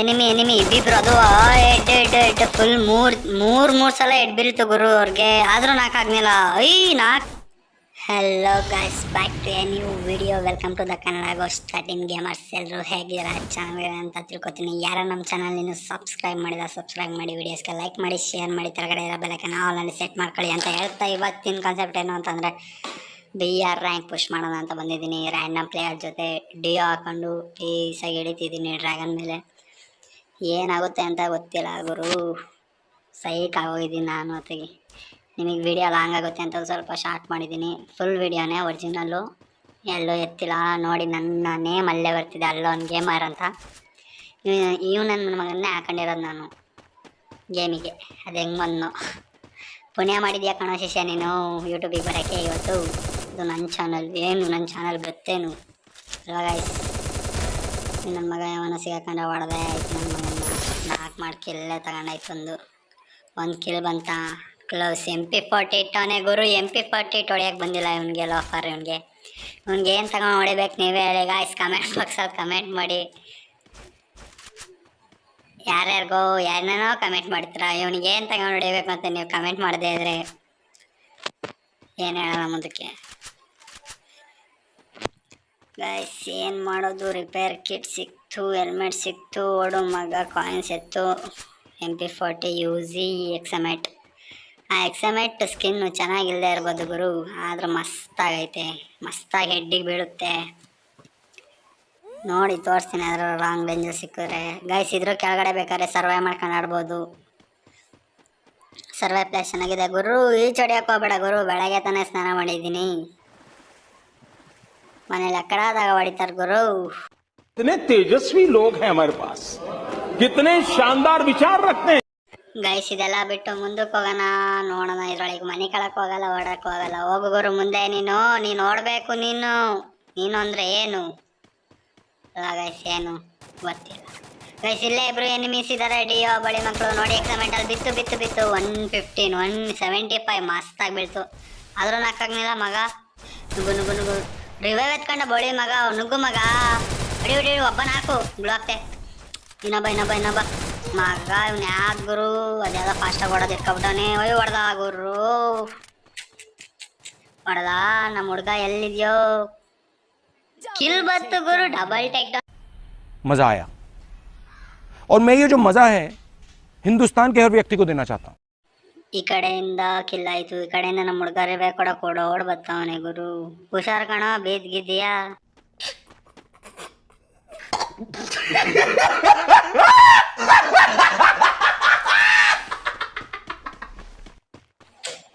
Enemy enemy, ಇಬ್ಬಿಬ್ರು ಅದು Ed Ed Ed full ಮೂರ್ ಮೂರ್ ಮೂರ್ ಸಲ ಎಡ್ ಬೀಳ್ತು ಗುರು ಅವ್ರಿಗೆ. ಆದ್ರೂ ನಾಕಾಗ್ನಿಲ್ಲ ಐ, ನಾಕ್. Hello guys back to a new video welcome to the Kannada ghost thirteen gamers ಎಲ್ಲರೂ ಹೇಗಿದ್ದೀರಾ? ಚೆನ್ನಾಗಿದೆ ಅಂತ ತಿಳ್ಕೊತೀನಿ. ಯಾರು ನಮ್ಮ ಚಾನಲ್ ಇನ್ನು ಸಬ್ಸ್ಕ್ರೈಬ್ ಮಾಡಿದ ಸಬ್ಸ್ಕ್ರೈಬ್ ಮಾಡಿ ವಿಡಿಯೋಸ್ಗೆ ಲೈಕ್ ಮಾಡಿ ಶೇರ್ ಮಾಡಿ ಕೆಳಗಡೆ ಇರೋ ಬೆಲಕನ್ನ ಆಲ್ರೆಡಿ ಸೆಟ್ ಮಾಡ್ಕೊಳ್ಳಿ ಅಂತ ಹೇಳ್ತಾ ಇವತ್ತಿನ ಕಾನ್ಸೆಪ್ಟ್ ಏನು ಅಂತಂದರೆ ಬಿ ಆರ್ ರ್ಯಾಂಕ್ ಪುಷ್ ಮಾಡೋಣ ಅಂತ ಬಂದಿದ್ದೀನಿ. ರ್ಯಾಂಡಮ್ ಪ್ಲೇಯರ್ ಜೊತೆ ಡಿಯೋ ಹಾಕೊಂಡು ಪೀಸಾಗಿ ಹಿಡಿತಿದ್ದೀನಿ. ಡ್ರ್ಯಾಗನ್ ಮೇಲೆ. ಏನಾಗುತ್ತೆ ಅಂತ ಗೊತ್ತಿಲ್ಲ ಗುರು. ಸೈಕ್ ಆಗೋಗಿದ್ದೀನಿ ನಾನು ಹೊತ್ತಿಗೆ ನಿಮಗೆ ವಿಡಿಯೋ ಲಾಂಗ್ ಆಗುತ್ತೆ ಅಂತ ಸ್ವಲ್ಪ ಶಾರ್ಟ್ ಮಾಡಿದ್ದೀನಿ. ಫುಲ್ ವಿಡಿಯೋನೇ ಒರಿಜಿನಲ್ಲು ಎಲ್ಲೂ ಎತ್ತಿಲ್ಲ. ನೋಡಿ ನನ್ನ ನೇಮ್ ಅಲ್ಲೇ ಬರ್ತಿದೆ. ಅಲ್ಲೊಂದು ಗೇಮರ್ ಅಂತ. ಇವ್ ನನ್ನ ಮಗನ್ನೇ ಹಾಕೊಂಡಿರೋದು ನಾನು. ಗೇಮಿಗೆ ಅದು ಹೆಂಗೆ ಬಂದು ಪುಣ್ಯ ಮಾಡಿದ್ಯಾ ಕಣೋ ಶಿಷ್ಯ ನೀನು? ಯೂಟ್ಯೂಬಿಗೆ ಬರೋಕ್ಕೆ ಇವತ್ತು. ಇದು ನನ್ನ ಚಾನಲ್ ಏನು ನನ್ನ ಚಾನಲ್ ಗೊತ್ತೇನು? ಗಾಯ್ಸ್ ನನ್ನ ಮಗ ಯಾವನ ಸಿಗಾಕೊಂಡ ಹೊಡೆದೆ ಆಯ್ತು ನನ್ನ ಮಗನ ನಾಲ್ಕು ಮಾಡಿ ಕಿಲ್ಲೇ ತಗೊಂಡಾಯ್ತು ಒಂದು. ಒಂದು ಕಿಲ್ ಬಂತ. ಕ್ಲೌಸ್ ಎಂ ಪಿ ಫಾರ್ಟಿ ಇಟ್ಟವನೇ ಗುರು ಎಂ ಪಿ ಫಾರ್ಟಿ ಇಟ್ಟು ಹೊಡಿಯೋಕೆ ಬಂದಿಲ್ಲ ಇವನಿಗೆ ಲೋಫರ್ ಇವನಿಗೆ. ಇವನಿಗೆ ಏನು ತಗೊಂಡು ಹೊಡಿಬೇಕು ನೀವೇ ಹೇಳಿ ಗಾಯ್ಸ್ ಕಮೆಂಟ್ ಬಾಕ್ಸಲ್ಲಿ ಕಮೆಂಟ್ ಮಾಡಿ. ಯಾರ್ಯಾರಿಗೋ, ಯಾರನ್ನೋ ಕಮೆಂಟ್ ಮಾಡ್ತೀರಾ? ಇವನಿಗೆ ಏನು ತಗೊಂಡು ಹೊಡಿಬೇಕು ಅಂತ ನೀವು ಕಮೆಂಟ್ ಮಾಡದೇ ಇದ್ರೆ ಏನು ಹೇಳೋಣ ಮುಂದಕ್ಕೆ? ಗೈಸ್ ಏನು ಮಾಡೋದು? ರಿಪೇರ್ ಕಿಟ್ ಸಿಕ್ತು ಹೆಲ್ಮೆಟ್ ಸಿಕ್ತು, ಓಡು ಮಗ ಕಾಯಿನ್ಸ್ ಎತ್ತು. M P forty U G ಎಕ್ಸಮೆಟ್ ಆ ಎಕ್ಸಮೆಟ್ ಸ್ಕಿನ್ನು ಚೆನ್ನಾಗಿಲ್ಲದೆ ಇರ್ಬೋದು ಗುರು. ಆದ್ರೆ ಮಸ್ತಾಗೈತೆ. ಮಸ್ತಾಗಿ ಹೆಡ್ಡಿಗೆ ಬೀಳುತ್ತೆ. ನೋಡಿ, ತೋರಿಸ್ತೀನಿ ಅದರ ಲಾಂಗ್ ರೇಂಜಲ್ಲಿ ಸಿಕ್ಕಿದ್ರೆ. ಗೈಸ್ ಇದ್ರ ಕೆಳಗಡೆ ಬೇಕಾದ್ರೆ ಸರ್ವೈ ಮಾಡ್ಕೊಂಡು ಆಡ್ಬೋದು. ಸರ್ವೈ ಪ್ಲೇಸ್ ಚೆನ್ನಾಗಿದೆ ಗುರು. ಈಚ್ ಹೊಡಿಯೋಕೆ ಹೋಗ್ಬೇಡ ಗುರು. ಬೆಳಗ್ಗೆ ತಾನೇ ಸ್ನಾನ ಮಾಡಿದ್ದೀನಿ. ಮನೇಲಿ ಅಕ್ಕಡಾದಾಗ ಹೊಡಿತಾರೆ ಗುರು. ಇತನೆ ತೇಜಸ್ವಿ ಲೋಗ್ ಹೈ ಹಮಾರೆ ಪಾಸ್. ಕಿತನೆ ಶಾನ್ದಾರ್ ವಿಚಾರ ರಖತೆ ಗೈಸ್ ಇದೆಲ್ಲ ಬಿಟ್ಟು ಮುಂದಕ್ಕೆ ಹೋಗೋಣ. ನೋಡೋಣ ಇದ್ರೊಳಗೆ ಮನೆ ಕಳಕ್ ಹೋಗಲ್ಲ ಓಡಕ್ ಹೋಗಲ್ಲ. ಹೋಗು ಗುರು ಮುಂದೆ ನೀನು ನೀನು ನೋಡಬೇಕು ನೀನು. ನೀನು ಅಂದ್ರೆ ಏನು? ಗೈಸ್ ಏನು? ಗೊತ್ತಿಲ್ಲ. ಗೈಸ್ ಇಲ್ಲೇ ಇಬ್ರು ಎನಿಮೀಸ್ ಇದ್ದಾರೆ ಡಿಯೋ ಬಳಿ ಮಕ್ಕಳು ನೋಡಿ ಕಮೆಂಟಲ್ಲಿ ಬಿತ್ತು ಬಿತ್ತು ಬಿತ್ತು. One fifteen one seventy five ಮಸ್ತಾಗಿ ಬೀಳ್ತು ಆದರೂ ನಾಲ್ಕಾಗ್ನಿಲ್ಲ ಮಗ. ನುಗು ನುಗು ನುಗು. ರಿವೈವ್ ಎತ್ಕೊಂಡ ಬಳಿ ಮಗ ನುಗ್ಗು ಮಗ ಹೊಡಿ ಹೊಡಿ ಹೊಡಿ, ಒಬ್ಬ ನಾಲ್ಕು ಬಿಳಾಕ್ತೆ ಇನ್ನೊಬ್ಬ ಇನ್ನೊಬ್ಬ ಇನ್ನೊಬ್ಬ ಮಗ ಇವ್ನ ಯಾಕೆ ಗುರು ಅದೆಲ್ಲ ಫಾಸ್ಟಾಗಿ ಹೊಡೆದು ಇಟ್ಕೊಬಿಟ್ಟವನೆ ಒಯ್ ಹೊಡೆದ ಗುರು ಹೊಡೆದ ನಮ್ಮ ಹುಡುಗ ಎಲ್ಲಿದ್ಯೋ ಕಿಲ್ ಬತ್ತು ಗುರು ಡಬಲ್ ಟೇಕ್ ಡೌನ್ मज़ा आया और मैं ये जो मज़ा है हिंदुस्तान के हर व्यक्ति को देना चाहता हूँ ಈ ಕಡೆಯಿಂದ ಕಿಲ್ಲಾಯ್ತು ಈ ಕಡೆಯಿಂದ ನಮ್ಮ ಹುಡುಗರೇ ಕೊಡ ಓಡ್ ಬತ್ತವನೆ ಗುರು. ಹುಷಾರ್ ಕಣ ಬೇದ್ಗಿದ್ಯಾ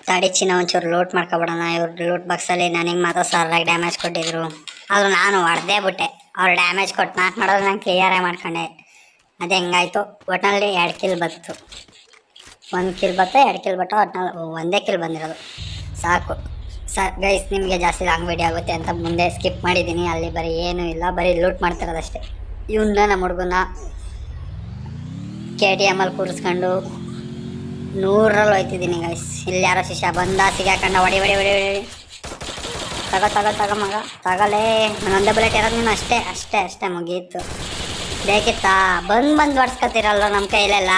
ತಡಿ ಚಿನ್ನ ಒಂಚೂರು ಲೂಟ್ ಮಾಡ್ಕೊಬಿಡೋಣ. ಇವ್ರ ಲೂಟ್ ಬಾಕ್ಸಲ್ಲಿ ನನಗೆ ಮಾತ್ರ ಸರ್ಲಾಗಿ ಡ್ಯಾಮೇಜ್ ಕೊಟ್ಟಿದ್ರು. ಆದರೂ ನಾನು ಹೊಡೆದೇ ಬಿಟ್ಟೆ. ಅವ್ರು ಡ್ಯಾಮೇಜ್ ಕೊಟ್ಟು ನಾಲ್ಕು ಮಾಡೋದು ನಾನು ಕ್ಲಿಯರೇ ಮಾಡ್ಕೊಂಡೆ. ಅದು ಹೆಂಗಾಯ್ತು? ಒಟ್ಟಿನಲ್ಲಿ ಎರಡು ಕಿಲ್ ಬಂತು. ಒಂದು ಕಿಲ್ ಬತ್ತ ಎರಡು ಕಿಲ್ ಬಟ್ಟ ಒಟ್ನಲ್ಲಿ ಒಂದೇ ಕಿಲ್ ಬಂದಿರೋದು. ಸಾಕು. ಸ ಗೈಸ್ ನಿಮಗೆ ಜಾಸ್ತಿ ಲಾಂಗ್ ವೀಡಿಯೋ ಆಗುತ್ತೆ ಅಂತ ಮುಂದೆ ಸ್ಕಿಪ್ ಮಾಡಿದ್ದೀನಿ. ಅಲ್ಲಿ ಬರೀ ಏನೂ ಇಲ್ಲ, ಬರೀ ಲೂಟ್ ಮಾಡ್ತಿರೋದಷ್ಟೇ. ಇವನ್ನ ನಮ್ಮ ಹುಡುಗನ ಕೆ ಟಿ ಎಮಲ್ಲಿ ಕೂರಿಸ್ಕೊಂಡು ನೂರಲ್ಲಿ ಹೋಯ್ತಿದ್ದೀನಿ ಗೈಸ್ ಇಲ್ಲಿ ಯಾರೋ ಶಿಷ್ಯ ಬಂದ ಸಿಗಾಕಂಡ ಹೊಡಿ ಹೊಡಿ ಹೊಡಿ ಹೊಡಿ ತಗೋ ತಗೋ ತಗೋ, ಮಗ. ತಗಲೇ ಒಂದೇ ಬುಲೆಟ್ ಇರೋದು ನೀನು ಅಷ್ಟೇ ಅಷ್ಟೇ ಅಷ್ಟೇ ಮುಗೀತು. ಬೇಕಿತ್ತಾ? ಬಂದು ಬಂದು ಹೊಡ್ಸ್ಕೊತೀರಲ್ವ ನಮ್ಮ ಕೈಲೆಲ್ಲ?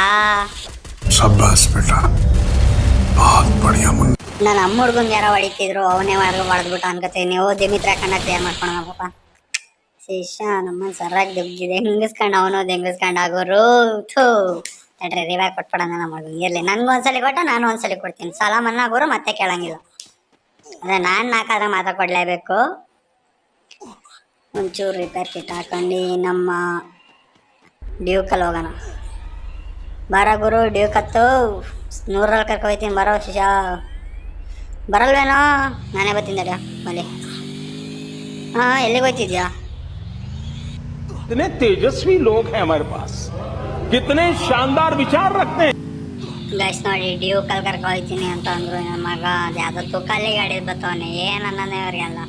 ಸಬ್ಬಾಸ್ ಬೇಟ ಬಹುತ್ ಬಡಿಯ ಮುಂದೆ ನಾನು ನಮ್ಮ ಹುಡುಗಂಗೆ ಯಾರೋ ಹೊಡಿತಿದ್ರು, ಅವನೇ ಯಾರೋ ಹೊಡೆದ್ಬಿಟ್ಟು ಓ ನೀವು ದಿಮಿತ್ರ ಕಣ್ಣ ಕ್ಲಿಯರ್ ಮಾಡ್ಕೊಳಪ್ಪ ಶೇಷ ನಮ್ಮ ಸರಾಗ್ ದಬ್ಬಿದೆ ಹೆಂಗಸ್ಕೊಂಡು ಅವನು, ಹೆಂಗಸ್ಕೊಂಡು ಆಗೋರು? ಥೂ. ತಡ್ರಿ ರಿವ್ಯಾಕ್ ಕೊಟ್ಬಿಡೋಣ ನಮ್ಮ ಹುಡುಗಂಗೆ ಇರಲಿ ನನಗೊಂದ್ಸಲಿ ಕೊಟ್ಟ ನಾನು ಒಂದ್ಸಲಿ ಕೊಡ್ತೀನಿ. ಸಾಲ ಮನ್ನಾ ಆಗೋರು ಮತ್ತೆ ಕೇಳಂಗಿಲ್ಲ. ಅದೇ ನಾನು ನಾಲ್ಕಾದ್ರೆ ಮಾತಾ ಕೊಡಲೇಬೇಕು. ಒಂಚೂರು ರಿಪೇರ್ ಕಿಟ್ ಹಾಕೊಂಡು ನಮ್ಮ ಡ್ಯೂಕಲ್ಲಿ ಹೋಗೋಣ. ಬರ ಗುರು ಡ್ಯೂಕತ್ತು ನೂರಲ್ಲಿ ಕರ್ಕೊಯ್ತೀನಿ ಬರೋ ಶಿಷ್ಯ ಬರಲ್ವೇನೋ ನಾನೇ ಬರ್ತೀನಿ ತಡಿಯೋ ಬಲಿ ಹಾಂ ಎಲ್ಲಿಗೆ ಹೋಗ್ತಿದ್ಯಾ कितने तेजस्वी लोग हैं हमारे पास कितने शानदार विचार रखते हैं ಗೈಸ್ ನೋಡಿ ಡ್ಯೂಕಲ್ಲಿ ಕರ್ಕೊ ಹೋಗ್ತೀನಿ ಅಂತ ಅಂದ್ರು ನನ್ನ ಮಗ ಅದು ಯಾವುದೋ ತುಕಾಲಿ ಗಾಡಿ ಬತ್ತವನೆ ಏನು ಅನ್ನೋದೇ ಅವ್ರಿಗೆಲ್ಲ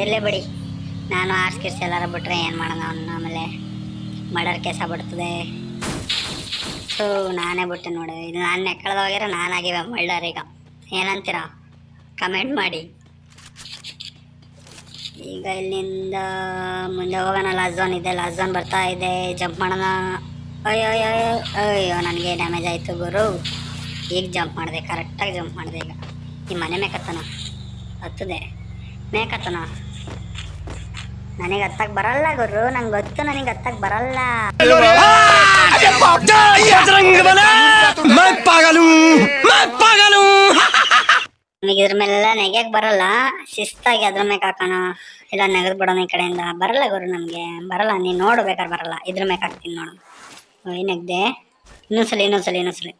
ಇರಲಿ ಬಿಡಿ ನಾನು ಆರ್ಸ್ ಕಿರ್ಸ್ ಎಲ್ಲಾರ ಬಿಟ್ರೆ ಏನು ಮಾಡೋಣ ಅವನ್ನ ಆಮೇಲೆ ಮರ್ಡರ್ ಕೇಸ ಬಿಡ್ತದೆ ಸೊ ನಾನೇ ಬಿಟ್ಟೆ ನೋಡಿ. ಇದು ನಾನು ನೆಕ್ಕಳ್ದೋಗಿರೋ ನಾನಾಗಿವೆ ಮಳ್ಳರ್ ಈಗ. ಏನಂತೀರ? ಕಮೆಂಟ್ ಮಾಡಿ. ಈಗ ಇಲ್ಲಿಂದ ಮುಂದೆ ಹೋಗೋಣ. ಲಾಸ್ಟ್ ಇದೆ ಲಾಸ್ಟ್ ಬರ್ತಾ ಇದೆ. ಜಂಪ್ ಮಾಡೋಣ. ಅಯ್ಯೋ ಅಯ್ಯೋ ಅಯ್ಯೋ ಅಯ್ಯೋ, ನನಗೆ ಡ್ಯಾಮೇಜ್ ಆಯಿತು ಗುರು. ಈಗ ಜಂಪ್ ಮಾಡಿದೆ ಕರೆಕ್ಟಾಗಿ ಜಂಪ್ ಮಾಡಿದೆ ಈಗ. ಈ ಮನೆ ಮೇಕತ್ತನ? ಹತ್ತದೆ. ಮೇಕತ್ತನ? ನನಗೆ ಹತ್ತಕ್ ಬರಲ್ಲ ಗುರು ನಂಗೆ ಗೊತ್ತು ನನಗೆ ಹತ್ತಕ್ ಬರಲ್ಲ. ನನಗೆ ಇದ್ರ ಮೇಲೆಲ್ಲ ನೆಗ್ಯಾಕ್ ಬರಲ್ಲ. ಶಿಸ್ತಾಗಿ ಅದ್ರ ಮೇಲೆ ಹಾಕೋಣ. ಇಲ್ಲ ನೆಗದ್ ಬಿಡೋಣ ಈ ಕಡೆಯಿಂದ. ಬರಲ್ಲ ಗುರು ನಮಗೆ. ಬರಲ್ಲ ನೀನು ನೋಡ್ಬೇಕಾದ್ರೆ ಬರಲ್ಲ. ಇದ್ರ ಮೇಲೆ ಹಾಕ್ತೀನಿ ನೋಡು. ಏನಗ್ದೆ ಇನ್ನೊಂದ್ಸಲಿ ಇನ್ನೊಂದ್ಸಲಿ ಇನ್ನೊಂದ್ಸಲಿ.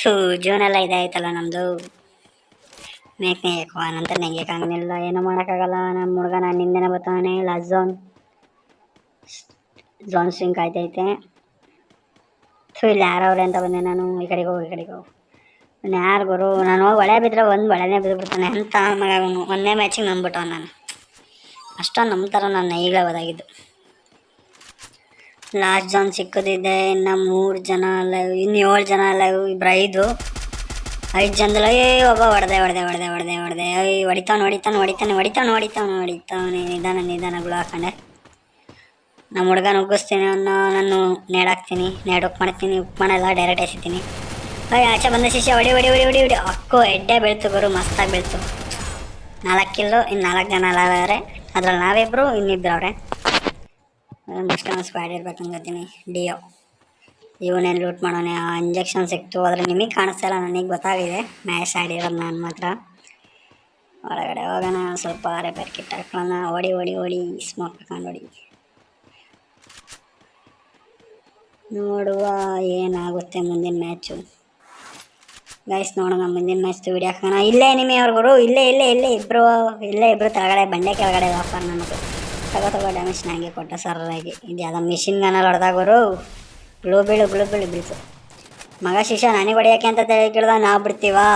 ಥೂ ಜೀವನ ಎಲ್ಲ ಇದಾಯ್ತಲ್ಲ ನಮ್ಮದು ಮೇಕ್ ನೆಗೆಯಕ್ಕೋ ನಂತರ ನೆಗೆಯಕ್ಕಾಗಲಿಲ್ಲ ಏನೂ ಮಾಡೋಕ್ಕಾಗಲ್ಲ. ನಮ್ಮ ಹುಡುಗ ನಾನು ಹಿಂದೆನೇ ಬರ್ತಾನೆ. Last zone. ಝೋನ್ ಸ್ವಿಂಕ್ ಆಯ್ತೈತೆ ಸೊ ಇಲ್ಲಿ ಯಾರವ್ರೆ ಅಂತ ಬಂದೆ ನಾನು. ಈ ಕಡೆಗೆ ಹೋಗು, ಈ ಕಡೆಗೆ ಹೋಗು. ನಾನು ಯಾರು ಗುರು? ನಾನು ಹೋಗಿ ಒಳೆ ಬಿದ್ದರೆ ಒಂದು ಒಳೆನೇ ಬಿದ್ದುಬಿಡ್ತಾನೆ ಅಂತ ಮಗ ಅವನು. ಒಂದೇ ಮ್ಯಾಚಿಗೆ ನಂಬಿಟ್ಟವ ನಾನು. ಅಷ್ಟೊಂದು ನಂಬ್ತಾರ ನಾನು ಈಗಲೇ ಹೋದಾಗಿದ್ದು ಲಾಸ್ಟ್ ಝೋನ್ ಸಿಕ್ಕೋದಿದೆ. ಇನ್ನು ಮೂರು ಜನ ಲೈವ್ ಇನ್ನು ಏಳು ಜನ ಲೈವ್ ಇಬ್ಬರು ಐದು. ಐದು ಜನದಲ್ಲಿ ಒಬ್ಬ ಹೊಡೆದೆ ಹೊಡೆದೆ ಹೊಡೆದೆ ಹೊಡೆದೆ ಹೊಡೆದೆ. ಅಯ್ಯ ಹೊಡಿತಾನೆ ಹೊಡಿತಾನೆ ಹೊಡಿತಾನೆ ಹೊಡಿತಾನೆ ಹೊಡಿತಾನೆ ಹೊಡಿತಾನೆ ನಿಧಾನ ನಿಧಾನ ಗುಳು ಹಾಕೊಂಡೆ. ನಮ್ಮ ಹುಡುಗ ನುಗ್ಗಿಸ್ತೀನಿ ಅನ್ನೋ ನಾನು ನೇಡಾಕ್ತೀನಿ ನೇಡ್ ಉಪ್ಪು ಮಾಡ್ತೀನಿ, ಉಪ್ಪು ಮಾಡಲ್ಲ ಡೈರೆಕ್ಟ್ ಎಸಿತೀನಿ. ಅಯ್ಯ ಆಚೆ ಬಂದ ಶಿಷ್ಯ, ಹೊಡಿ ಹೊಡಿ ಹೊಡಿ ಹೊಡಿ ಹೊಡಿ. ಅಕ್ಕೋ, ಎಡ್ಡೆ ಬೀಳ್ತು ಗುರು, ಮಸ್ತಾಗಿ ಬೀಳ್ತು. ನಾಲ್ಕು ಕಿಲ್ಲು ಇನ್ನು ನಾಲ್ಕು ಜನ ಅಲ್ಲವ್ರೆ ಅದ್ರಲ್ಲಿ ನಾವಿಬ್ರು, ಇನ್ನಿಬ್ರು ಅವ್ರೆ. ಮಸ್ಟ್ ಸ್ಕ್ವಾಡ್ ಇರ್ಬೇಕು ಅನ್ಕೋತೀನಿ ಡಿಯೋ ಇವನೇನು ಲೂಟ್ ಮಾಡೋಣ? ಇಂಜೆಕ್ಷನ್ ಸಿಕ್ತು. ಆದರೆ ನಿಮಗೆ ಕಾಣಿಸ್ತಾ ಇಲ್ಲ. ನನಗೆ ಗೊತ್ತಾಗಿದೆ. ಮ್ಯಾಚ್ ಆಡಿರೋದು ನಾನು ಮಾತ್ರ. ಹೊರಗಡೆ ಹೋಗೋಣ. ಸ್ವಲ್ಪ ರಿಪೇರ್ ಕಿಟ್ ಹಾಕೊಳ್ಳೋಣ. ಓಡಿ ಓಡಿ ಓಡಿ. ಸ್ಮೋಕ್ ಹಾಕೊಂಡು ಹೊಡಿ. ನೋಡುವ ಏನಾಗುತ್ತೆ ಮುಂದಿನ ಮ್ಯಾಚು ಗೈಸ್ ನೋಡೋಣ. ಮುಂದಿನ ಮ್ಯಾಚ್ ವಿಡಿಯೋ ಹಾಕೋಣ. ಇಲ್ಲೇ ನಿಮಿ ಅವ್ರಿಗೂ ಇಲ್ಲೇ ಇಲ್ಲೇ ಇಲ್ಲೇ ಇಬ್ಬರು ಇಲ್ಲೇ ಇಬ್ಬರು ತಳಗಡೆ, ಬಂಡೆ ಕೆಳಗಡೆ ವ್ಯಾಪಾರ ನಮಗೆ ತಗೋ ತಗೋ ಡ್ಯಾಮೇಜ್ ನನಗೆ ಕೊಟ್ಟ ಸರ್ರಾಗಿ ಇದು ಯಾವುದೋ ಮಿಷಿನ್ ಗನಲ್ಲಿ ಹೊಡೆದಾಗೋರು ಗ್ಲೂ ಬೀಳು ಗ್ಲೂ ಬೀಳು ಬೀಳ್ತು ಮಗ ಶಿಷ್ಯ ನನಗೆ ಹೊಡಿಯೋಕೆ ಅಂತ ಕೇಳ್ದ ನಾವು ಬಿಡ್ತೀವಾ?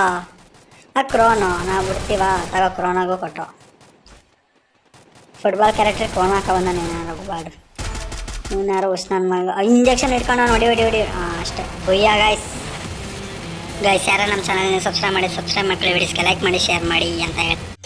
ಆ ಕ್ರೋನು ನಾವು ಬಿಡ್ತೀವಾ? ತಗೋ ಕ್ರೋನಾಗೂ ಕೊಟ್ಟು. ಫುಟ್ಬಾಲ್ ಕ್ಯಾರೆಕ್ಟರ್ ಕ್ರೋನ್ ಹಾಕ ಬಂದ ನೀನು ಬಾಡ್ರಿ ಇವನಾರು ಉಸ್ ನನ್ನ ಮಗ. ಇಂಜೆಕ್ಷನ್ ಇಟ್ಕೊಂಡು ನೋಡಿ ಹೊಡಿ ಹೊಡಿ ಹಾಂ ಅಷ್ಟೇ. ಬೊಯ್ಯ ಗಾಯ್ಸ್ ಗಾಯ್ಸ್ ಯಾರು ನಮ್ಮ ಚಾನಲ್ನ ಸಬ್ಸ್ಕ್ರೈಬ್ ಮಾಡಿ ಸಬ್ಸ್ಕ್ರೈಬ್ ಮಾಡ್ಕೊಳ್ಳಿ. ವಿಡಿಯೋಸ್ಗೆ ಲೈಕ್ ಮಾಡಿ ಶೇರ್ ಮಾಡಿ ಅಂತ ಹೇಳಿ